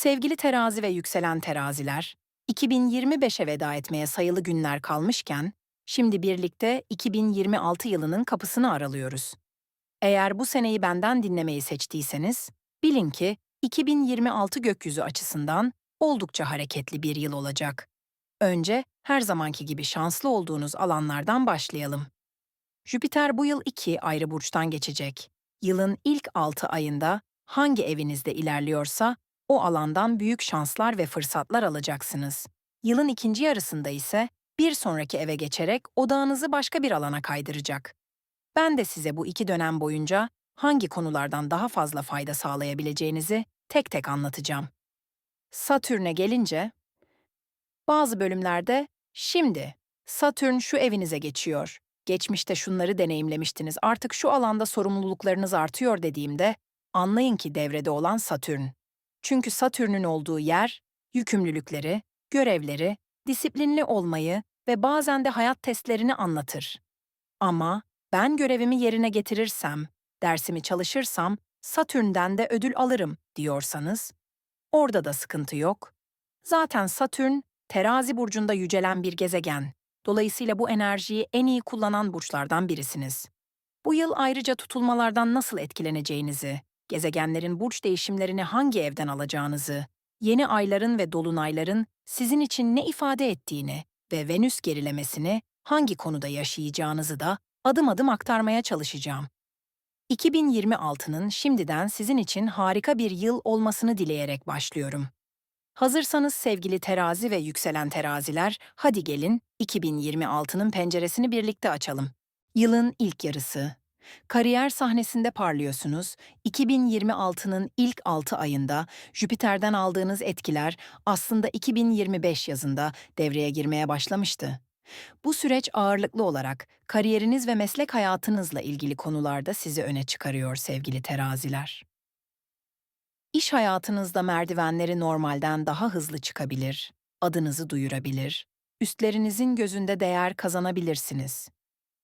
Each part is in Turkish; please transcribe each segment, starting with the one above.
Sevgili terazi ve yükselen teraziler, 2025'e veda etmeye sayılı günler kalmışken, şimdi birlikte 2026 yılının kapısını aralıyoruz. Eğer bu seneyi benden dinlemeyi seçtiyseniz, bilin ki 2026 gökyüzü açısından oldukça hareketli bir yıl olacak. Önce her zamanki gibi şanslı olduğunuz alanlardan başlayalım. Jüpiter bu yıl iki ayrı burçtan geçecek. Yılın ilk 6 ayında hangi evinizde ilerliyorsa o alandan büyük şanslar ve fırsatlar alacaksınız. Yılın ikinci yarısında ise bir sonraki eve geçerek odağınızı başka bir alana kaydıracak. Ben de size bu iki dönem boyunca hangi konulardan daha fazla fayda sağlayabileceğinizi tek tek anlatacağım. Satürn'e gelince, bazı bölümlerde şimdi Satürn şu evinize geçiyor. Geçmişte şunları deneyimlemiştiniz. Artık şu alanda sorumluluklarınız artıyor dediğimde anlayın ki devrede olan Satürn. Çünkü Satürn'ün olduğu yer yükümlülükleri, görevleri, disiplinli olmayı ve bazen de hayat testlerini anlatır. Ama ben görevimi yerine getirirsem, dersimi çalışırsam Satürn'den de ödül alırım diyorsanız, orada da sıkıntı yok. Zaten Satürn terazi burcunda yücelen bir gezegen. Dolayısıyla bu enerjiyi en iyi kullanan burçlardan birisiniz. Bu yıl ayrıca tutulmalardan nasıl etkileneceğinizi, gezegenlerin burç değişimlerini hangi evden alacağınızı, yeni ayların ve dolunayların sizin için ne ifade ettiğini ve Venüs gerilemesini hangi konuda yaşayacağınızı da adım adım aktarmaya çalışacağım. 2026'nın şimdiden sizin için harika bir yıl olmasını dileyerek başlıyorum. Hazırsanız sevgili terazi ve yükselen teraziler, hadi gelin 2026'nın penceresini birlikte açalım. Yılın ilk yarısı. Kariyer sahnesinde parlıyorsunuz. 2026'nın ilk 6 ayında Jüpiter'den aldığınız etkiler aslında 2025 yazında devreye girmeye başlamıştı. Bu süreç ağırlıklı olarak kariyeriniz ve meslek hayatınızla ilgili konularda sizi öne çıkarıyor sevgili teraziler. İş hayatınızda merdivenleri normalden daha hızlı çıkabilir, adınızı duyurabilir, üstlerinizin gözünde değer kazanabilirsiniz.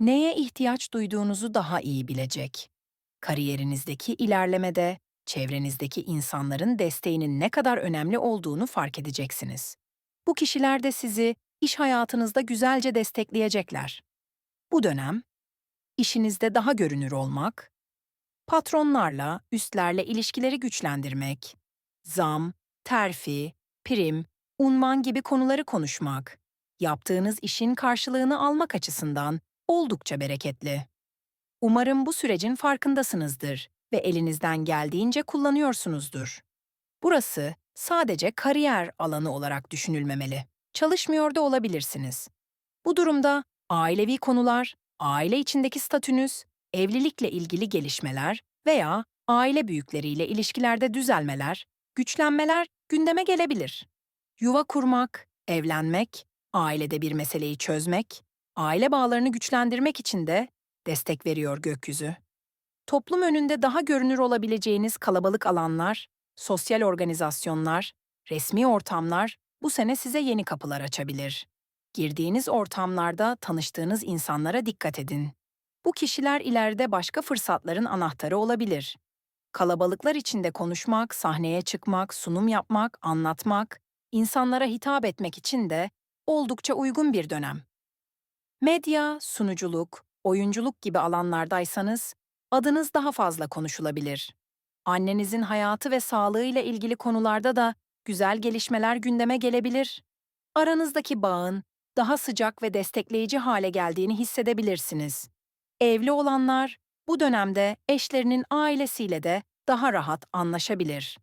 Neye ihtiyaç duyduğunuzu daha iyi bilecek. Kariyerinizdeki ilerlemede, çevrenizdeki insanların desteğinin ne kadar önemli olduğunu fark edeceksiniz. Bu kişiler de sizi iş hayatınızda güzelce destekleyecekler. Bu dönem, işinizde daha görünür olmak, patronlarla, üstlerle ilişkileri güçlendirmek, zam, terfi, prim, unvan gibi konuları konuşmak, yaptığınız işin karşılığını almak açısından oldukça bereketli. Umarım bu sürecin farkındasınızdır ve elinizden geldiğince kullanıyorsunuzdur. Burası sadece kariyer alanı olarak düşünülmemeli. Çalışmıyor da olabilirsiniz. Bu durumda ailevi konular, aile içindeki statünüz, evlilikle ilgili gelişmeler veya aile büyükleriyle ilişkilerde düzelmeler, güçlenmeler gündeme gelebilir. Yuva kurmak, evlenmek, ailede bir meseleyi çözmek, aile bağlarını güçlendirmek için de destek veriyor gökyüzü. Toplum önünde daha görünür olabileceğiniz kalabalık alanlar, sosyal organizasyonlar, resmi ortamlar bu sene size yeni kapılar açabilir. Girdiğiniz ortamlarda tanıştığınız insanlara dikkat edin. Bu kişiler ileride başka fırsatların anahtarı olabilir. Kalabalıklar içinde konuşmak, sahneye çıkmak, sunum yapmak, anlatmak, insanlara hitap etmek için de oldukça uygun bir dönem. Medya, sunuculuk, oyunculuk gibi alanlardaysanız adınız daha fazla konuşulabilir. Annenizin hayatı ve sağlığıyla ilgili konularda da güzel gelişmeler gündeme gelebilir. Aranızdaki bağın daha sıcak ve destekleyici hale geldiğini hissedebilirsiniz. Evli olanlar bu dönemde eşlerinin ailesiyle de daha rahat anlaşabilir.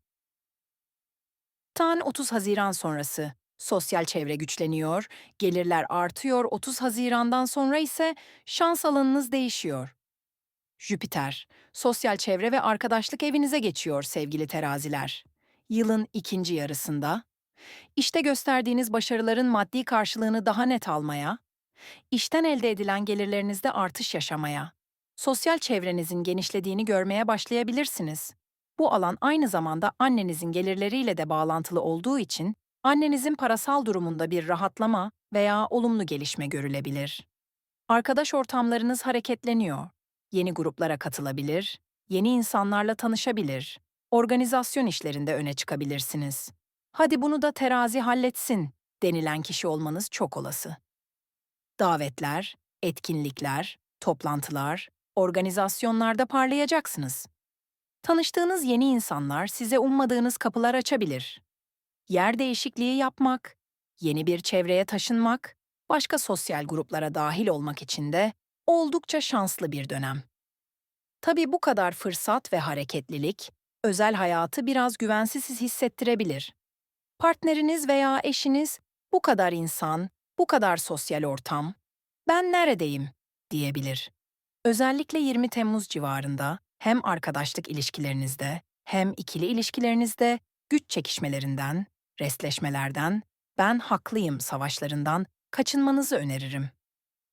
Tan 30 Haziran sonrası sosyal çevre güçleniyor, gelirler artıyor 30 Haziran'dan sonra ise şans alanınız değişiyor. Jüpiter, sosyal çevre ve arkadaşlık evinize geçiyor sevgili teraziler. Yılın ikinci yarısında, işte gösterdiğiniz başarıların maddi karşılığını daha net almaya, işten elde edilen gelirlerinizde artış yaşamaya, sosyal çevrenizin genişlediğini görmeye başlayabilirsiniz. Bu alan aynı zamanda annenizin gelirleriyle de bağlantılı olduğu için annenizin parasal durumunda bir rahatlama veya olumlu gelişme görülebilir. Arkadaş ortamlarınız hareketleniyor. Yeni gruplara katılabilir, yeni insanlarla tanışabilir, organizasyon işlerinde öne çıkabilirsiniz. hadi bunu da terazi halletsin denilen kişi olmanız çok olası. Davetler, etkinlikler, toplantılar, organizasyonlarda parlayacaksınız. Tanıştığınız yeni insanlar size ummadığınız kapılar açabilir. Yer değişikliği yapmak, yeni bir çevreye taşınmak, başka sosyal gruplara dahil olmak için de oldukça şanslı bir dönem. Tabii bu kadar fırsat ve hareketlilik, özel hayatı biraz güvensiz hissettirebilir. Partneriniz veya eşiniz, bu kadar insan, bu kadar sosyal ortam, ben neredeyim diyebilir. Özellikle 20 Temmuz civarında hem arkadaşlık ilişkilerinizde hem ikili ilişkilerinizde güç çekişmelerinden, restleşmelerden, ben haklıyım savaşlarından kaçınmanızı öneririm.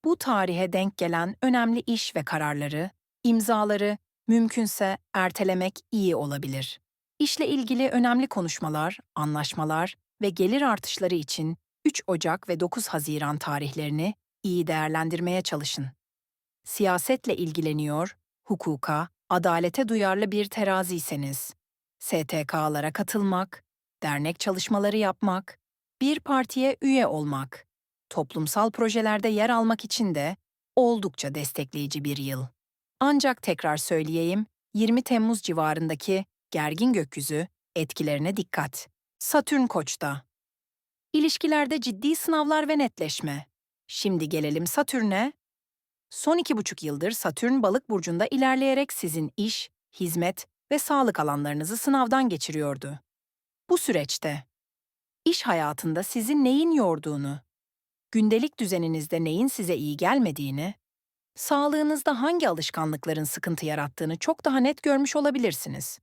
Bu tarihe denk gelen önemli iş ve kararları, imzaları mümkünse ertelemek iyi olabilir. İşle ilgili önemli konuşmalar, anlaşmalar ve gelir artışları için 3 Ocak ve 9 Haziran tarihlerini iyi değerlendirmeye çalışın. Siyasetle ilgileniyor, hukuka, adalete duyarlı bir teraziyseniz, STK'lara katılmak, dernek çalışmaları yapmak, bir partiye üye olmak, toplumsal projelerde yer almak için de oldukça destekleyici bir yıl. Ancak tekrar söyleyeyim, 20 Temmuz civarındaki gergin gökyüzü etkilerine dikkat. Satürn Koç'ta. İlişkilerde ciddi sınavlar ve netleşme. Şimdi gelelim Satürn'e. Son iki buçuk yıldır Satürn balık burcunda ilerleyerek sizin iş, hizmet ve sağlık alanlarınızı sınavdan geçiriyordu. Bu süreçte iş hayatında sizin neyin yorduğunu, gündelik düzeninizde neyin size iyi gelmediğini, sağlığınızda hangi alışkanlıkların sıkıntı yarattığını çok daha net görmüş olabilirsiniz.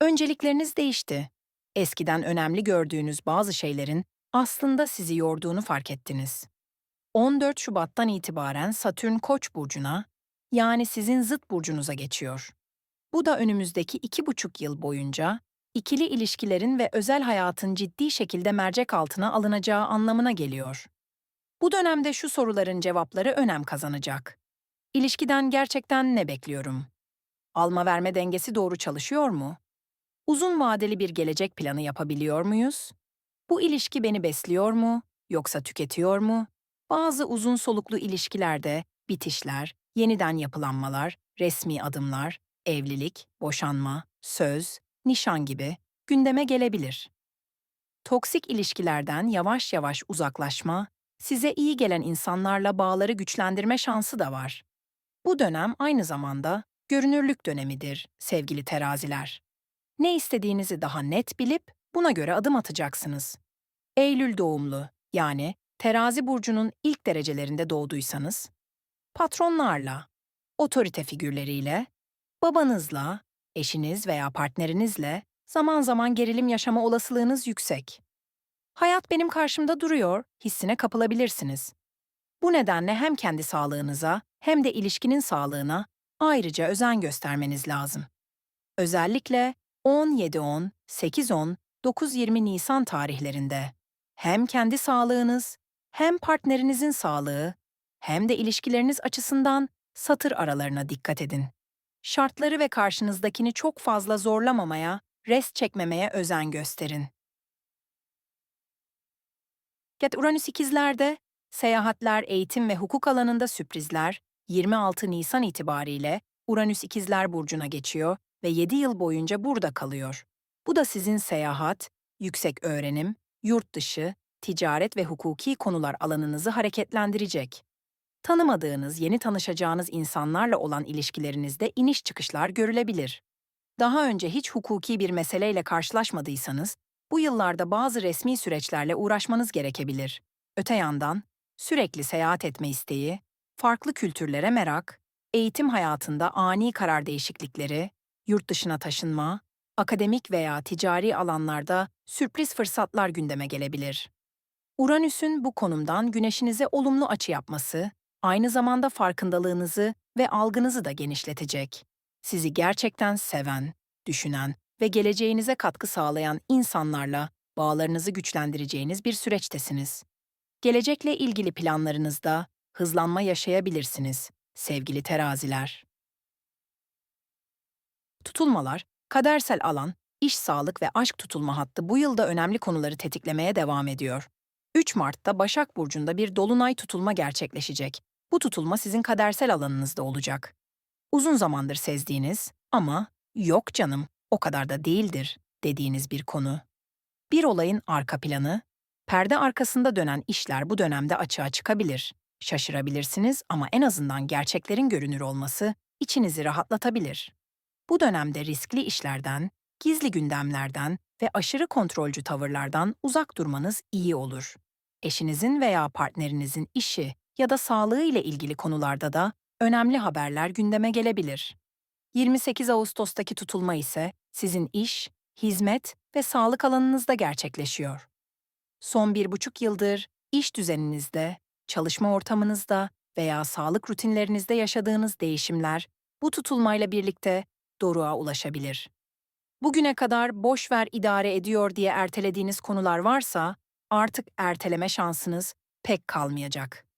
Öncelikleriniz değişti. Eskiden önemli gördüğünüz bazı şeylerin aslında sizi yorduğunu fark ettiniz. 14 Şubat'tan itibaren Satürn Koç burcuna, yani sizin zıt burcunuza geçiyor. Bu da önümüzdeki iki buçuk yıl boyunca ikili ilişkilerin ve özel hayatın ciddi şekilde mercek altına alınacağı anlamına geliyor. Bu dönemde şu soruların cevapları önem kazanacak. İlişkiden gerçekten ne bekliyorum? Alma verme dengesi doğru çalışıyor mu? Uzun vadeli bir gelecek planı yapabiliyor muyuz? Bu ilişki beni besliyor mu yoksa tüketiyor mu? Bazı uzun soluklu ilişkilerde bitişler, yeniden yapılanmalar, resmi adımlar, evlilik, boşanma, söz, nişan gibi gündeme gelebilir. Toksik ilişkilerden yavaş yavaş uzaklaşma, size iyi gelen insanlarla bağları güçlendirme şansı da var. Bu dönem aynı zamanda görünürlük dönemidir sevgili teraziler. Ne istediğinizi daha net bilip buna göre adım atacaksınız. Eylül doğumlu yani terazi burcunun ilk derecelerinde doğduysanız, patronlarla, otorite figürleriyle, babanızla, eşiniz veya partnerinizle zaman zaman gerilim yaşama olasılığınız yüksek. Hayat benim karşımda duruyor, hissine kapılabilirsiniz. Bu nedenle hem kendi sağlığınıza hem de ilişkinin sağlığına ayrıca özen göstermeniz lazım. Özellikle 17-10, 8-10, 9-20 Nisan tarihlerinde hem kendi sağlığınız hem partnerinizin sağlığı hem de ilişkileriniz açısından satır aralarına dikkat edin. Şartları ve karşınızdakini çok fazla zorlamamaya, rest çekmemeye özen gösterin. Get Uranüs ikizlerde, seyahatler, eğitim ve hukuk alanında sürprizler 26 Nisan itibariyle Uranüs ikizler burcuna geçiyor ve 7 yıl boyunca burada kalıyor. Bu da sizin seyahat, yüksek öğrenim, yurt dışı, ticaret ve hukuki konular alanınızı hareketlendirecek. Tanımadığınız, yeni tanışacağınız insanlarla olan ilişkilerinizde iniş çıkışlar görülebilir. Daha önce hiç hukuki bir meseleyle karşılaşmadıysanız, bu yıllarda bazı resmi süreçlerle uğraşmanız gerekebilir. Öte yandan, sürekli seyahat etme isteği, farklı kültürlere merak, eğitim hayatında ani karar değişiklikleri, yurt dışına taşınma, akademik veya ticari alanlarda sürpriz fırsatlar gündeme gelebilir. Uranüs'ün bu konumdan güneşinize olumlu açı yapması, aynı zamanda farkındalığınızı ve algınızı da genişletecek. Sizi gerçekten seven, düşünen ve geleceğinize katkı sağlayan insanlarla bağlarınızı güçlendireceğiniz bir süreçtesiniz. Gelecekle ilgili planlarınızda hızlanma yaşayabilirsiniz sevgili teraziler. Tutulmalar, kadersel alan iş sağlık ve aşk tutulma hattı bu yılda önemli konuları tetiklemeye devam ediyor. 3 Mart'ta Başak Burcu'nda bir dolunay tutulma gerçekleşecek. Bu tutulma sizin kadersel alanınızda olacak. Uzun zamandır sezdiğiniz ama yok canım o kadar da değildir dediğiniz bir konu. Bir olayın arka planı, perde arkasında dönen işler bu dönemde açığa çıkabilir. Şaşırabilirsiniz ama en azından gerçeklerin görünür olması içinizi rahatlatabilir. Bu dönemde riskli işlerden, gizli gündemlerden ve aşırı kontrolcü tavırlardan uzak durmanız iyi olur. Eşinizin veya partnerinizin işi ya da sağlığı ile ilgili konularda da önemli haberler gündeme gelebilir. 28 Ağustos'taki tutulma ise sizin iş, hizmet ve sağlık alanınızda gerçekleşiyor. Son bir buçuk yıldır iş düzeninizde, çalışma ortamınızda veya sağlık rutinlerinizde yaşadığınız değişimler bu tutulmayla birlikte doruğa ulaşabilir. Bugüne kadar boş ver idare ediyor diye ertelediğiniz konular varsa artık erteleme şansınız pek kalmayacak.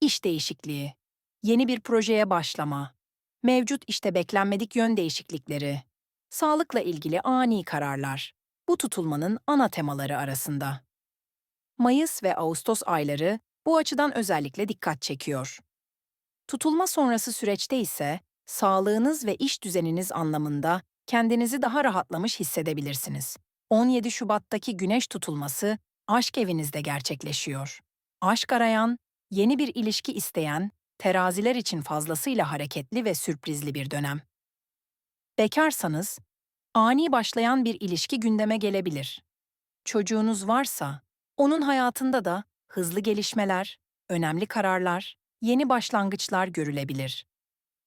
İş değişikliği, yeni bir projeye başlama, mevcut işte beklenmedik yön değişiklikleri, sağlıkla ilgili ani kararlar bu tutulmanın ana temaları arasında. Mayıs ve Ağustos ayları bu açıdan özellikle dikkat çekiyor. Tutulma sonrası süreçte ise sağlığınız ve iş düzeniniz anlamında kendinizi daha rahatlamış hissedebilirsiniz. 17 Şubat'taki güneş tutulması aşk evinizde gerçekleşiyor. Aşk arayan, yeni bir ilişki isteyen, teraziler için fazlasıyla hareketli ve sürprizli bir dönem. Bekarsanız, ani başlayan bir ilişki gündeme gelebilir. Çocuğunuz varsa, onun hayatında da hızlı gelişmeler, önemli kararlar, yeni başlangıçlar görülebilir.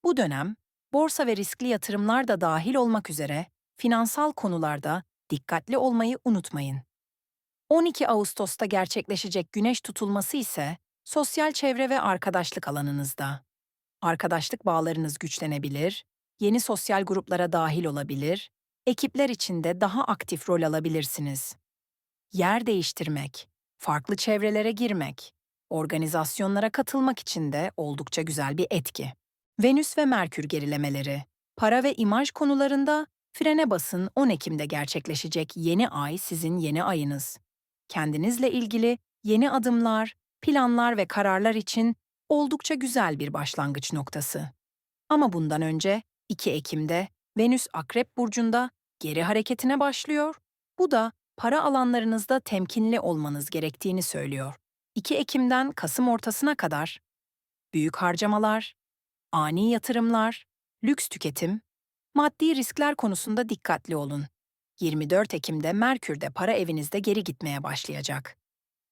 Bu dönem, borsa ve riskli yatırımlar da dahil olmak üzere finansal konularda dikkatli olmayı unutmayın. 12 Ağustos'ta gerçekleşecek güneş tutulması ise sosyal çevre ve arkadaşlık alanınızda. Arkadaşlık bağlarınız güçlenebilir, yeni sosyal gruplara dahil olabilir, ekipler içinde daha aktif rol alabilirsiniz. Yer değiştirmek, farklı çevrelere girmek, organizasyonlara katılmak için de oldukça güzel bir etki. Venüs ve Merkür gerilemeleri, para ve imaj konularında frene basın 10 Ekim'de gerçekleşecek yeni ay sizin yeni ayınız. Kendinizle ilgili yeni adımlar, planlar ve kararlar için oldukça güzel bir başlangıç noktası. Ama bundan önce 2 Ekim'de Venüs Akrep burcunda geri hareketine başlıyor. Bu da para alanlarınızda temkinli olmanız gerektiğini söylüyor. 2 Ekim'den Kasım ortasına kadar büyük harcamalar, ani yatırımlar, lüks tüketim, maddi riskler konusunda dikkatli olun. 24 Ekim'de Merkür de para evinizde geri gitmeye başlayacak.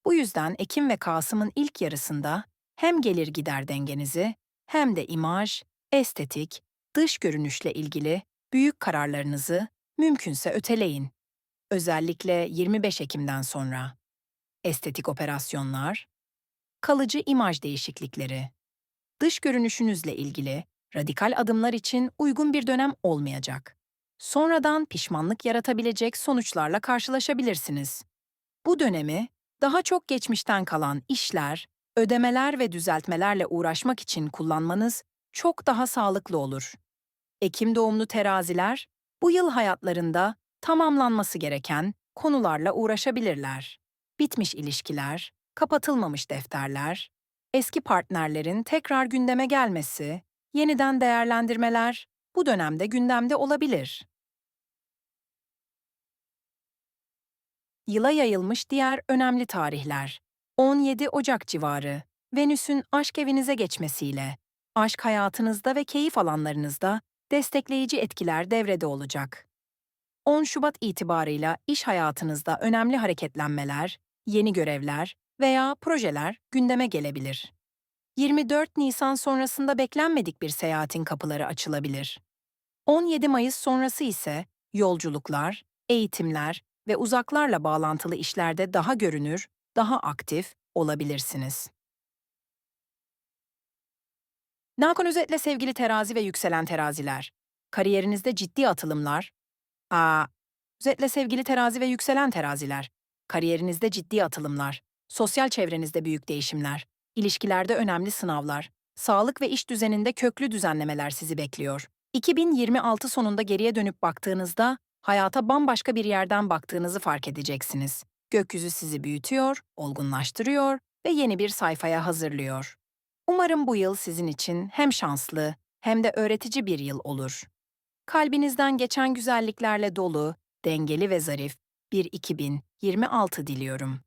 Bu yüzden Ekim ve Kasım'ın ilk yarısında hem gelir gider dengenizi hem de imaj, estetik, dış görünüşle ilgili büyük kararlarınızı mümkünse öteleyin. Özellikle 25 Ekim'den sonra. Estetik operasyonlar, kalıcı imaj değişiklikleri, dış görünüşünüzle ilgili radikal adımlar için uygun bir dönem olmayacak. Sonradan pişmanlık yaratabilecek sonuçlarla karşılaşabilirsiniz. Bu dönemi daha çok geçmişten kalan işler, ödemeler ve düzeltmelerle uğraşmak için kullanmanız çok daha sağlıklı olur. Ekim doğumlu teraziler, bu yıl hayatlarında tamamlanması gereken konularla uğraşabilirler. Bitmiş ilişkiler, kapatılmamış defterler, eski partnerlerin tekrar gündeme gelmesi, yeniden değerlendirmeler bu dönemde gündemde olabilir. Yıla yayılmış diğer önemli tarihler. 17 Ocak civarı, Venüs'ün aşk evinize geçmesiyle, aşk hayatınızda ve keyif alanlarınızda destekleyici etkiler devrede olacak. 10 Şubat itibarıyla iş hayatınızda önemli hareketlenmeler, yeni görevler veya projeler gündeme gelebilir. 24 Nisan sonrasında beklenmedik bir seyahatin kapıları açılabilir. 17 Mayıs sonrası ise yolculuklar, eğitimler ve uzaklarla bağlantılı işlerde daha görünür, daha aktif olabilirsiniz. Nakon özetle sevgili terazi ve yükselen teraziler. Kariyerinizde ciddi atılımlar. Aa, özetle sevgili terazi ve yükselen teraziler. Kariyerinizde ciddi atılımlar. Sosyal çevrenizde büyük değişimler. ilişkilerde önemli sınavlar. Sağlık ve iş düzeninde köklü düzenlemeler sizi bekliyor. 2026 sonunda geriye dönüp baktığınızda hayata bambaşka bir yerden baktığınızı fark edeceksiniz. Gökyüzü sizi büyütüyor, olgunlaştırıyor ve yeni bir sayfaya hazırlıyor. Umarım bu yıl sizin için hem şanslı hem de öğretici bir yıl olur. Kalbinizden geçen güzelliklerle dolu, dengeli ve zarif bir 2026 diliyorum.